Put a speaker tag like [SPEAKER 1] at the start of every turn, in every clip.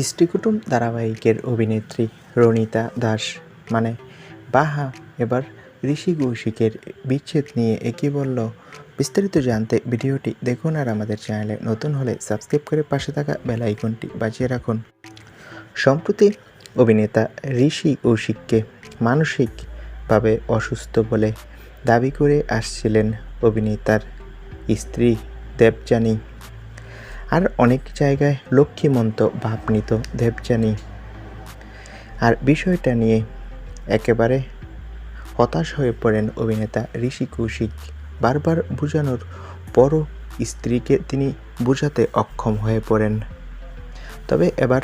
[SPEAKER 1] স্ত্রীকুটুম ধারাবাহিকের অভিনেত্রী রণিতা দাস মানে বাহা, এবার ঋষি কৌশিকের বিচ্ছেদ নিয়ে একই বলল, বিস্তারিত জানতে ভিডিওটি দেখুন আর আমাদের চ্যানেলে নতুন হলে সাবস্ক্রাইব করে পাশে থাকা বেল আইকনটি বাজিয়ে রাখুন। সম্প্রতি অভিনেতা ঋষি কৌশিককে মানসিকভাবে অসুস্থ বলে দাবি করে আসছিলেন অভিনেতার স্ত্রী দেবযানী। আর অনেক জায়গায় লক্ষ্মীমন্ত ভাব নিত দেবযানী। আর বিষয়টা নিয়ে একেবারে হতাশ হয়ে পড়েন অভিনেতা ঋষি কৌশিক। বারবার বোঝানোর পরও স্ত্রীকে তিনি বোঝাতে অক্ষম হয়ে পড়েন। তবে এবার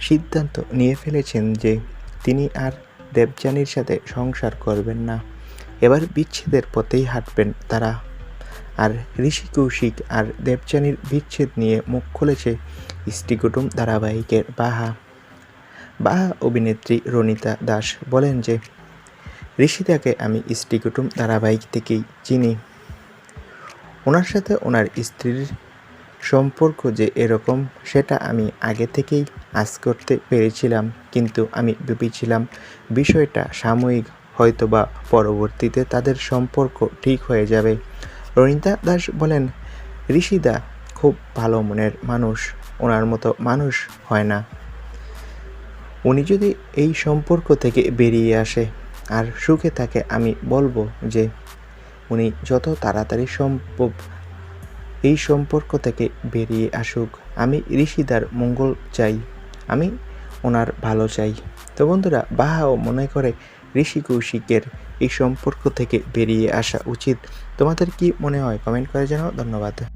[SPEAKER 1] সিদ্ধান্ত নিয়ে ফেলেছেন যে তিনি আর দেবযানীর সাথে সংসার করবেন না। এবার বিচ্ছেদের পথেই হাঁটবেন তারা। আর ঋষি কৌশিক আর দেবযানীর বিচ্ছেদ নিয়ে মুখ খুলেছে স্ত্রীকুটুম ধারাবাহিকের বাহা। বাহা অভিনেত্রী রনিতা দাস বলেন যে, ঋষিতাকে আমি স্ত্রীকুটুম ধারাবাহিক থেকেই চিনি। ওনার সাথে ওনার স্ত্রীর সম্পর্ক যে এরকম, সেটা আমি আগে থেকেই আজ করতে পেরেছিলাম। কিন্তু আমি ভেবেছিলাম বিষয়টা সাময়িক, হয়তোবা পরবর্তীতে তাদের সম্পর্ক ঠিক হয়ে যাবে। রনিতা দাস বলেন ঋষিদা খুব ভালো মনের মানুষ, ওনার মতো মানুষ হয় না। উনি যদি এই সম্পর্ক থেকে বেরিয়ে আসে, আর সুখে থাকে, আমি বলব যে উনি যত তাড়াতাড়ি সম্ভব এই সম্পর্ক থেকে বেরিয়ে আসুক। আমি ঋষিদার মঙ্গল চাই, আমি ওনার ভালো চাই। তো বন্ধুরা বাহাও মনে করে ঋষি কৌশিকের এই সম্পর্ক থেকে বেরিয়ে আসা উচিত। তোমাদের কি মনে হয়? কমেন্ট করে জানাও। ধন্যবাদ।